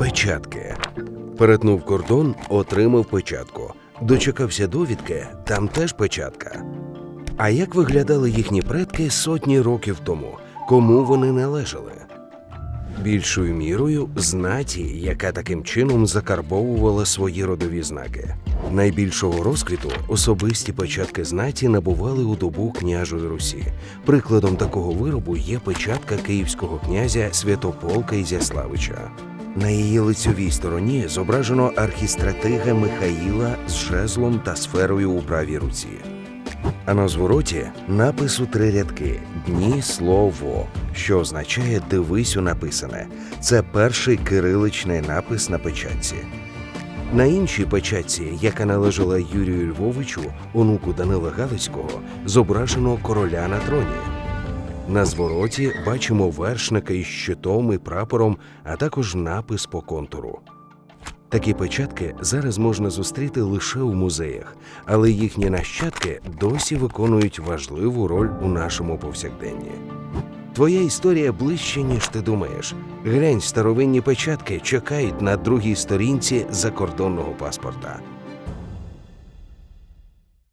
Печатки. Перетнув кордон, отримав печатку. Дочекався довідки, там теж печатка. А як виглядали їхні предки сотні років тому? Кому вони належали? Більшою мірою знаті, яка таким чином закарбовувала свої родові знаки. Найбільшого розквіту особисті печатки знаті набували у добу княжої Русі. Прикладом такого виробу є печатка київського князя Святополка Ізяславича. На її лицьовій стороні зображено архістратига Михаїла з жезлом та сферою у правій руці. А на звороті напис у три рядки дні слово, що означає дивись у написане. Це перший кириличний напис на печатці. На іншій печатці, яка належала Юрію Львовичу, онуку Данила Галицького, зображено короля на троні. На звороті бачимо вершника із щитом і прапором, а також напис по контуру. Такі печатки зараз можна зустріти лише у музеях, але їхні нащадки досі виконують важливу роль у нашому повсякденні. Твоя історія ближче, ніж ти думаєш. Глянь, старовинні печатки чекають на другій сторінці закордонного паспорта.